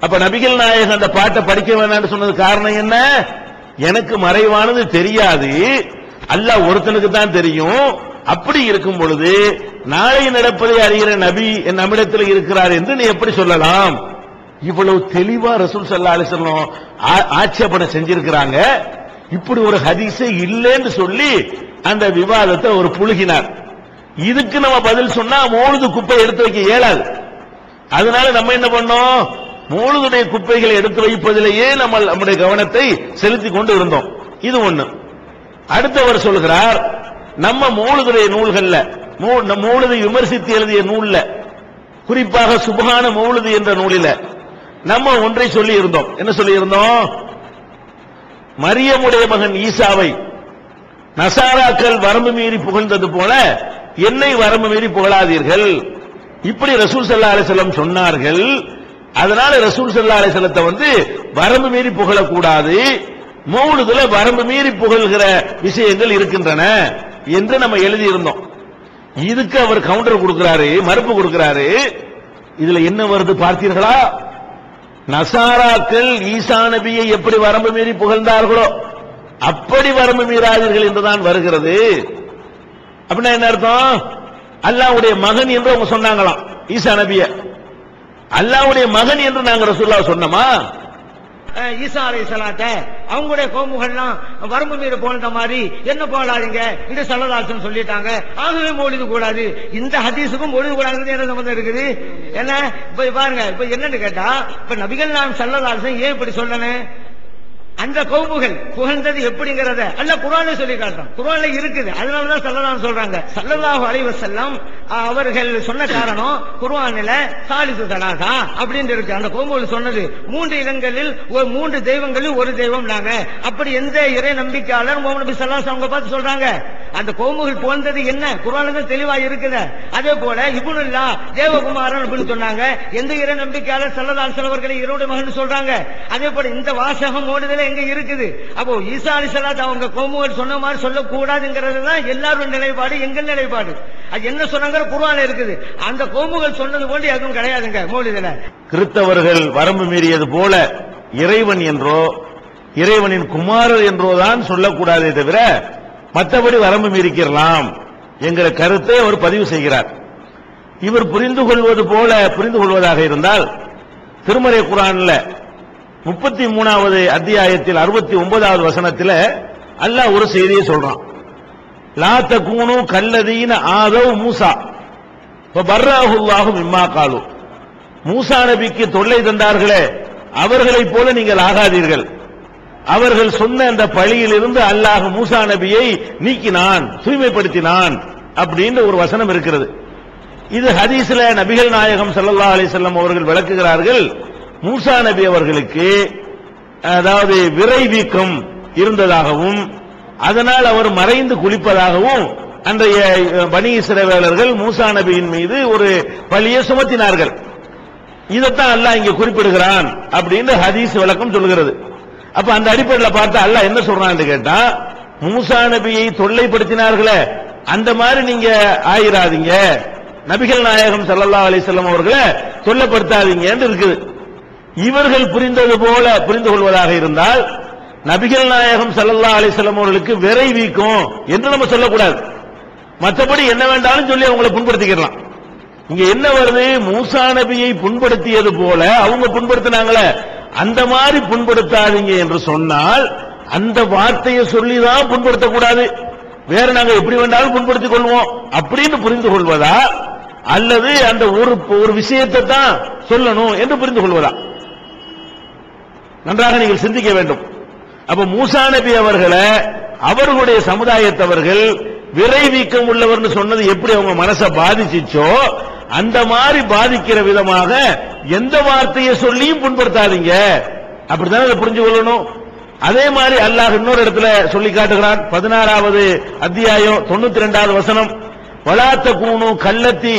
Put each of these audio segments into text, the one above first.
அப்ப நபிகள் நாயகம் அந்த பாட்டை படிக்க வேணாம்னு சொன்னது காரணம் என்ன? எனக்கு மறைவானது தெரியாது. அல்ல ஒருத்தனுக்கு தான் தெரியும். அப்படி இருக்கும் பொழுது நாளை நடப்பதை அறிகிற நபி என் நம்மிடத்தில் இருக்கிறார் என்று நீ எப்படி சொல்லலாம்? இவ்வளவு தெளிவா ரசூல் சல்லா அலிசல்லம் ஆட்சேபனை செஞ்சிருக்கிறாங்க. இப்படி ஒரு ஹதீஸே இல்லைன்னு சொல்லி அந்த விவாதத்தை ஒரு புழுகினார். இதுக்கு நம்ம பதில் சொன்னா மூணு குப்பை எடுத்து வைக்க இயலாது. அதனால நம்ம என்ன பண்ணோம்? மூழுதுடைய குப்பைகளை எடுத்து வைப்பதிலேயே நம்ம நம்முடைய கவனத்தை செலுத்தி கொண்டு இருந்தோம். இது ஒண்ணு. அடுத்தவர் சொல்கிறார் நம்ம மூழுதுடைய நூல்கள்ல மூ- மூழுதை விமர்சித்து எழுதிய நூல்ல குறிப்பாக சுபகான மூழுது என்ற நூலில நம்ம ஒன்றை சொல்லி இருந்தோம் என்ன சொல்லி இருந்தோம் மரியமுடைய மகன் ஈசாவை நசாராக்கள் வரம்பு மீறி புகழ்ந்தது போல என்னை வரம்பு மீறி புகழாதீர்கள். இப்படி ரசூல் சல்லா அலிசல்லம் சொன்னார்கள். அதனால ரசூல் சல்லா அலிசல்லத்தை வந்து வரம்பு மீறி புகழக்கூடாது. மௌலுதுல வரம்பு மீறி புகழ்கிற விஷயங்கள் இருக்கின்றன என்று நம்ம எழுதியிருந்தோம். இதுக்கு அவர் கவுண்டர் கொடுக்கிறாரு மறுப்பு கொடுக்கிறாரு. இதுல என்ன வருது பார்த்தீர்களா? நசாராக்கள் ஈசா நபியை எப்படி வரம்பு மீறி புகழ்ந்தார்களோ அப்படி வரம்பு மீறாதீர்கள் என்றுதான் வருகிறது. அப்படின்னா என்ன அர்த்தம்? அல்லாவுடைய மகன் என்று அவங்க சொன்னாங்களாம். ஈசா நபிய. அல்லாவுடைய மகன் என்று நாங்க ரசூல்லா சொன்னோமா? ஈசா அலை சலாத்த அவங்களுடைய கோமுகள்லாம் வரம்பு மீறி போன்ற மாதிரி என்ன போடாதீங்க இந்த சல்லதாசன் சொல்லிட்டாங்க. ஆகவே மொழிது கூடாது. இந்த ஹதீஸுக்கும் மொழிது கூடாதுன்னு என்ன சம்பந்தம் இருக்குது? என்ன? இப்ப பாருங்க இப்ப என்னன்னு கேட்டா இப்ப நபிகள் நாம் சல்லதாசன் ஏன் இப்படி சொல்லணும்? அந்த கௌமுகள் புகழ்ந்தது எப்படிங்கிறத அல்ல குரானை சொல்லி காட்டுறோம் குரான்ல இருக்குது. அதனாலதான் சல்லதான் சொல்றாங்க. சல்லல்லாஹு அலைவ செல்லம் அஹ், அவர்கள் சொன்ன காரணம் குர்ஆனில சாலிசு தலாசா அப்படின்னு இருக்கு. அந்த கௌமுகள் சொன்னது மூன்று இடங்களில் ஒரு மூன்று தெய்வங்களில் ஒரு தெய்வம் நாங்க. அப்படி எந்த இறை நம்பிக்கையாளர் முகமது நபி ஸல்லல்லாஹு அவங்க பார்த்து சொல்றாங்க? அந்த கோமுகள் புகழ்ந்தது என்ன? குரானுகள் தெளிவா இருக்குது. அதே போல இபுனுல்லா தேவகுமாரன் அப்படின்னு சொன்னாங்க. எந்த இறை நம்பிக்கையாளர் சல்லல்லாஹு சிலவர்களை இரோட மகன் சொல்றாங்க? அதே போல இந்த வாசகம் ஓடுதல எங்க இருக்குது? அப்போ ஈசா அலிசலாத் அவங்க கோமுகள் சொன்ன மாதிரி சொல்லக்கூடாதுங்கிறது தான் எல்லாரும் நிலைப்பாடு எங்கள் நிலைப்பாடு. அது என்ன சொன்னாங்க குரான் இருக்குது. அந்த கோமுகள் சொன்னது போல எதுவும் கிடையாதுங்க மௌலிதுல. கிறித்தவர்கள் வரம்பு மீறியது போல இறைவன் என்றோ இறைவனின் குமாரர் என்றோதான் சொல்லக்கூடாதே தவிர மற்றபடி வரம்பு மீறிக்கிறலாம் என்கிற கருத்தை அவர் பதிவு செய்கிறார். இவர் புரிந்து கொள்வது போல புரிந்து கொள்வதாக இருந்தால் திருமறை குரான்ல முப்பத்தி மூணாவது அத்தியாயத்தில் அறுபத்தி ஒன்பதாவது வசனத்தில் அல்லாஹ் ஒரு செய்தியை சொல்றான். லாத்த கூணு கல்லதீன ஆதவ் மூசா. பர்ராஹுல்லாஹும் இம்மா காலு. மூசா நபிக்கு தொல்லை தந்தார்களே அவர்களைப் போல நீங்கள் ஆகாதீர்கள். அவர்கள் சொன்ன அந்த பழியிலிருந்து அல்லாஹ் மூசா நபியை நீக்கினான் தூய்மைப்படுத்தினான் அப்படின்னு ஒரு வசனம் இருக்கிறது. இது ஹதீஸ்ல நபிகள் நாயகம் சல்லா அலிசல்லம் அவர்கள் விளக்குகிறார்கள். மூசா நபி அவர்களுக்கு அதாவது விரை வீக்கம் இருந்ததாகவும் அதனால் அவர் மறைந்து குளிப்பதாகவும் அன்றைய பணி சிறவேலர்கள் மூசா நபியின் மீது ஒரு பழியை சுமத்தினார்கள். இதைத்தான் அல்லாஹ் இங்கே குறிப்பிடுகிறான் அப்படின்னு ஹதீஸ் விளக்கம் சொல்கிறது. அப்ப அந்த அடிப்படையில் பார்த்தா அல்லாஹ் என்ன சொல்றான்னு கேட்டா மூசா நபியை தொல்லைப்படுத்தினார்களே அந்த மாதிரி நீங்க ஆயிராதீங்க. நபிகள் நாயகம் சல்லா அலிசல்லம் அவர்களை தொல்லைப்படுத்தாதீங்கன்னு இருக்குது. இவர்கள் புரிந்தது போல புரிந்து கொள்வதாக இருந்தால் நபிகள் நாயகம் ஸல்லல்லாஹு அலிசல்லம் அவர்களுக்கு விரை வீக்கும் என்று நம்ம சொல்லக்கூடாது. மற்றபடி என்ன வேண்டாலும் சொல்லி அவங்களை புண்படுத்திக்கலாம் இங்க என்ன வருது? மூசா நபியை புண்படுத்தியது போல அவங்க புண்படுத்தினாங்களே. அந்த மாதிரி புண்படுத்தாதீங்க என்று சொன்னால் அந்த வார்த்தையை சொல்லிதான் புண்படுத்தக்கூடாது. வேற நாங்க எப்படி வேண்டாலும் புண்படுத்திக் கொள்வோம். அப்படின்னு புரிந்து கொள்வதா? அல்லது அந்த ஒரு ஒரு விஷயத்தை தான் சொல்லணும் என்று புரிந்து கொள்வதா? நன்றாக நீங்கள் சிந்திக்க வேண்டும். அப்ப மூசா நபி அவர்களை அவர்களுடைய சமுதாயத்தவர்கள் விரைவீக்கம் உள்ளவர்னு சொன்னது எப்படி அவங்க மனசை பாதிச்சுச்சோ அந்த மாதிரி பாதிக்கிற விதமாக எந்த வார்த்தையை சொல்லியும் புண்படுத்தாதீங்க. அப்படித்தானே அதை புரிஞ்சு கொள்ளணும்? அதே மாதிரி அல்லாஹ் இன்னொரு இடத்துல சொல்லி காட்டுகிறான். பதினாறாவது அத்தியாயம் தொண்ணூத்தி ரெண்டாவது வசனம். வளாத்த கூணு கல்லத்தி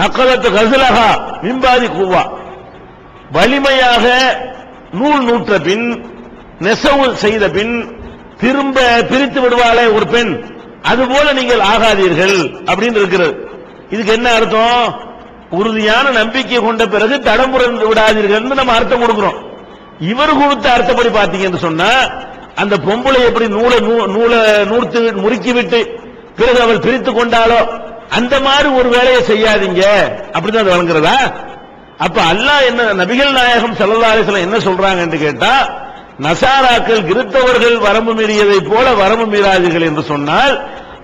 நக்கலத்து கசலகா மிம்பாதி கூவா. வலிமையாக நூல் நூற்ற பின் நெசவு செய்த பின் திரும்ப பிரித்து விடுவாளே ஒரு பெண். அதுபோல நீங்கள் ஆகாதீர்கள் அப்படின்னு இருக்கிறது. இதுக்கு என்ன அர்த்தம்? உறுதியான நம்பிக்கை கொண்ட பிறகு தடம் புரண்டு விடாதீர்கள் நம்ம அர்த்தம் கொடுக்கிறோம். இவர் கொடுத்த அர்த்தப்படி பார்த்தீங்கன்னு சொன்னா அந்த பொம்பளை எப்படி நூலை நூ- நூலை நூர்த்து முறுக்கி விட்டு பிறகு அவள் பிரித்து கொண்டாலோ அந்த மாதிரி ஒரு வேலையை செய்யாதீங்க. அப்படிதான் அது வழங்குறதா? அப்ப அல்லாஹ் என்ன நபிகள் நாயகம் ஸல்லல்லாஹு அலைஹி என்ன சொல்றாங்கன்னு கேட்டா நசாராக்கள் கிறித்தவர்கள் வரம்பு மீறியதை போல வரம்பு மீறாதீர்கள் என்று சொன்னால்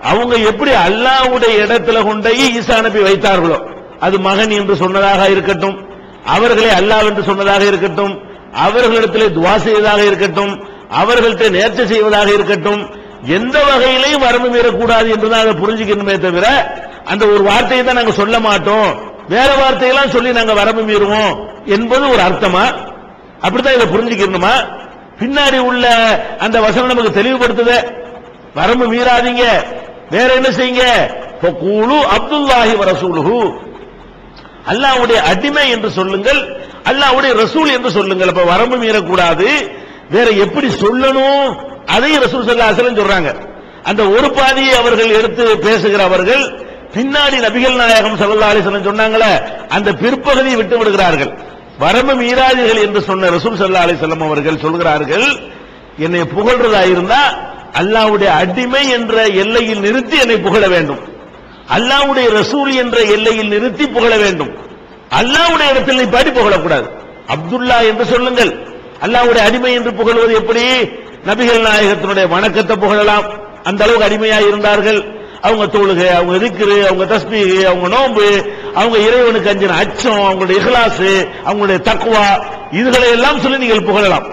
அவங்க எப்படி அல்லாவுடைய இடத்துல கொண்டே ஈசா நபி வைத்தார்களோ அது மகன் என்று சொன்னதாக இருக்கட்டும் அவர்களே அல்லாஹ் என்று சொன்னதாக இருக்கட்டும் அவர்களிடத்திலே துவா செய்வதாக இருக்கட்டும் அவர்கள்ட்ட நேர்ச்சி செய்வதாக இருக்கட்டும் எந்த வகையிலையும் வரம்பு மீறக்கூடாது என்றுதான் அதை புரிஞ்சுக்கணுமே தவிர அந்த ஒரு வார்த்தையை தான் நாங்க சொல்ல மாட்டோம். வேற வார்த்தையெல்லாம் சொல்லி நாங்க வரம்பு மீறுவோம் என்பது ஒரு அர்த்தமா? அப்படித்தான் இதை புரிஞ்சுக்கணுமா? பின்னாடி உள்ள அந்த வசனம் நமக்கு தெளிவுபடுத்துது. வரம்பு மீறாதீங்க. வேற என்ன செய்யுங்க? ஃபகூலு அப்துல்லாஹி வரசூலுஹு அல்லாவுடைய அடிமை என்று சொல்லுங்கள் அல்லாவுடைய ரசூல் என்று சொல்லுங்கள். அப்ப வரம்பு மீறக்கூடாது. வேற எப்படி சொல்லணும்? அதையும் ரசூல் ஸல்லல்லாஹு சொல்றாங்க. அந்த ஒரு பாதியை அவர்கள் எடுத்து பேசுகிறவர்கள் பின்னாடி நபிகள் நாயகம் சல்லா அலிசலம் சொன்னாங்களே அந்த பிற்பகுதியை விட்டு விடுகிறார்கள். வரம்பு மீறாதீர்கள் என்று சொன்ன ரசூல் சல்லா அலிசல்லம் அவர்கள் சொல்கிறார்கள் என்னை புகழ்றதா இருந்தா அல்லாவுடைய அடிமை என்ற எல்லையில் நிறுத்தி என்னை புகழ வேண்டும். அல்லாவுடைய ரசூல் என்ற எல்லையில் நிறுத்தி புகழ வேண்டும். அல்லாவுடைய இடத்தில் நீ பாடி புகழக்கூடாது. அப்துல்லா என்று சொல்லுங்கள். அல்லாவுடைய அடிமை என்று புகழ்வது எப்படி? நபிகள் நாயகத்தினுடைய வணக்கத்தை புகழலாம். அந்த அளவுக்கு அடிமையாக இருந்தார்கள். அவங்க தொழுகை அவங்க திக்ரு அவங்க தஸ்மி அவங்க நோன்பு அவங்க இறைவனுக்கு அஞ்சின அச்சம் அவங்களுடைய இஹ்லாசு அவங்களுடைய தக்குவா இதுகளை எல்லாம் சொல்லி நீங்கள் புகழலாம்.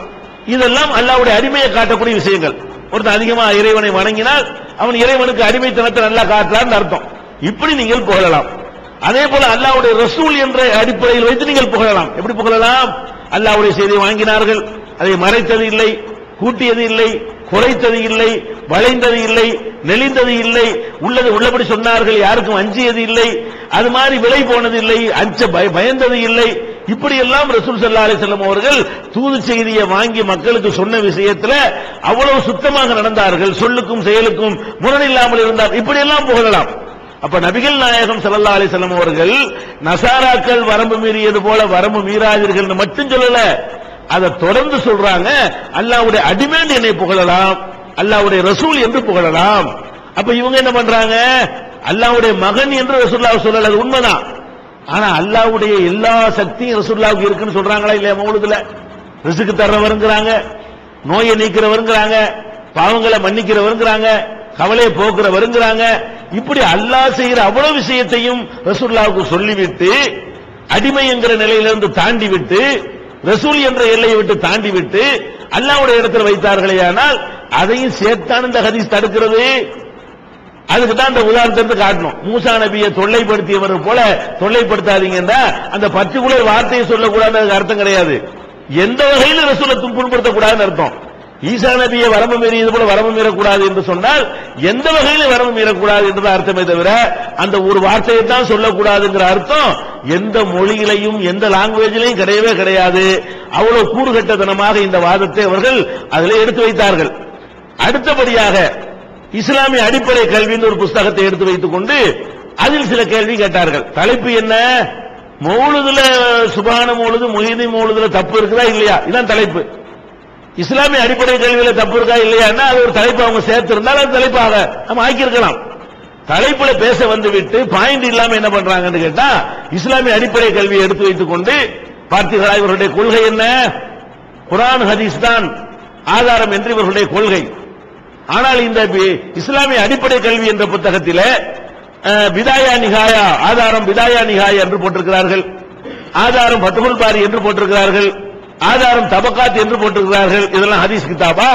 இதெல்லாம் அல்லாஹ்வுடைய அடிமையை காட்டக்கூடிய விஷயங்கள். ஒருத்தன் அதிகமா இறைவனை வணங்கினால் அவன் இறைவனுக்கு அடிமைத்தனத்தை நல்லா காட்டலாம்னு அர்த்தம். இப்படி நீங்கள் புகழலாம். அதே போல அல்லாவுடைய ரசூல் என்ற அடிப்படையில் வைத்து நீங்கள் புகழலாம். எப்படி புகழலாம்? அல்லாவுடைய செய்தியை வாங்கினார்கள். அதை மறைத்தது இல்லை கூட்டியது இல்லை குறைத்தது இல்லை வளைந்தது இல்லை நெளிந்தது இல்லை உள்ளது உள்ளபடி சொன்னார்கள் யாருக்கும் அஞ்சியது இல்லை அது மாதிரி விலை போனது இல்லை அஞ்ச பய- பயந்தது இல்லை இப்படி எல்லாம் ரசூல் சல்லா அலைஹி அவர்கள் தூது செய்தியை வாங்கி மக்களுக்கு சொன்ன விஷயத்துல அவ்வளவு சுத்தமாக நடந்தார்கள். சொல்லுக்கும் செயலுக்கும் முரணில்லாமல் இருந்தார். இப்படி எல்லாம் புகழலாம். அப்ப நபிகள் நாயகம் சல்லா அலைஹி அவர்கள் நசாராக்கள் வரம்பு மீறியது போல வரம்பு மீறாதீர்கள் மட்டும் சொல்லல. அதை தொடர்ந்து சொல்றாங்க. அல்லாவுடைய அடிமேன் என்னை புகழலாம். அல்லாவுடைய ரசூல் என்று புகழலாம். அப்ப இவங்க என்ன பண்றாங்க? அல்லாவுடைய மகன் என்று ரசூல்லா சொல்லல. அது உண்மைதான். ஆனா அல்லாஹ்வுடைய எல்லா சக்தியும் ரசுல்லாவுக்கு இருக்குன்னு சொல்றாங்களா இல்லையா மௌலுதுல? ரிசுக்கு தர்றவருங்கிறாங்க நோயை நீக்கிறவருங்கிறாங்க பாவங்களை மன்னிக்கிறவருங்கிறாங்க கவலையை போக்குறவருங்கிறாங்க. இப்படி அல்லாஹ் செய்கிற அவ்வளவு விஷயத்தையும் ரசூல்லாவுக்கு சொல்லிவிட்டு அடிமை என்கிற நிலையிலிருந்து தாண்டி விட்டு ரசூல் என்ற எல்லையை விட்டு தாண்டி விட்டு அல்லாஹ்வுடைய இடத்துல வைத்தார்களே ஆனால் அதையும் சேர்த்தான் இந்த ஹதீஸ் தடுக்கிறது. அதுக்கு தான் அந்த உதாரணத்தை காட்டணும். மூசா நபியை தொல்லைப்படுத்தியவர் போல தொல்லைப்படுத்தாதீங்கன்னா அந்த பர்டிகுலர் வார்த்தையை சொல்லக்கூடாது அர்த்தம் கிடையாது. எந்த வகையில் ரசூலை புண்படுத்தக்கூடாதுன்னு அர்த்தம். ஈசா நபியை வரம்பு மீறியது போல வரம்பு மீறக்கூடாது என்று சொன்னால் எந்த வகையில வரம்பு மீறக்கூடாது என்று அர்த்தமே தவிர அந்த ஒரு வார்த்தையை தான் சொல்லக்கூடாதுங்கிற அர்த்தம் எந்த மொழியிலையும் எந்த லாங்குவேஜிலையும் கிடையவே கிடையாது. அவ்வளவு கூறுகட்டத்தனமாக இந்த வாதத்தை அவர்கள் அதிலே எடுத்து வைத்தார்கள். அடுத்தபடியாக இஸ்லாமிய அடிப்படை கல்வின்னு ஒரு புஸ்தகத்தை எடுத்து வைத்துக் கொண்டு அதில் சில கேள்வி கேட்டார்கள். தலைப்பு என்ன? மௌலுதுல சுபான மௌலுது முகிதி மௌலுதுல தப்பு இருக்குதா இல்லையா? இதான் தலைப்பு. இஸ்லாமிய அடிப்படை கல்வியில தப்பு இருக்கா இல்லையான்னா அது ஒரு தலைப்பு அவங்க சேர்த்திருந்தால் அது தலைப்பாக நம்ம ஆக்கியிருக்கலாம். தலைப்புல பேச வந்து விட்டு பாயிண்ட் இல்லாம என்ன பண்றாங்கன்னு கேட்டா இஸ்லாமிய அடிப்படை கல்வியை எடுத்து வைத்துக் கொண்டு பார்த்தீர்களா இவருடைய கொள்கை என்ன? குரான் ஹதீஸ் தான் ஆதாரம் என்று இவர்களுடைய கொள்கை. ஆனால் இந்த பி- இஸ்லாமிய அடிப்படை கல்வி என்ற புத்தகத்திலே அஹ், பிதாயா நிகாயா ஆதாரம் பிதாயா நிகாயா என்று போட்டிருக்கிறார்கள். ஆதாரம் பத்துகுல் பாரி என்று போட்டிருக்கிறார்கள். ஆதாரம் தபக்காத் என்று போட்டிருக்கிறார்கள். இதெல்லாம் ஹதீஸ் கிதாபா?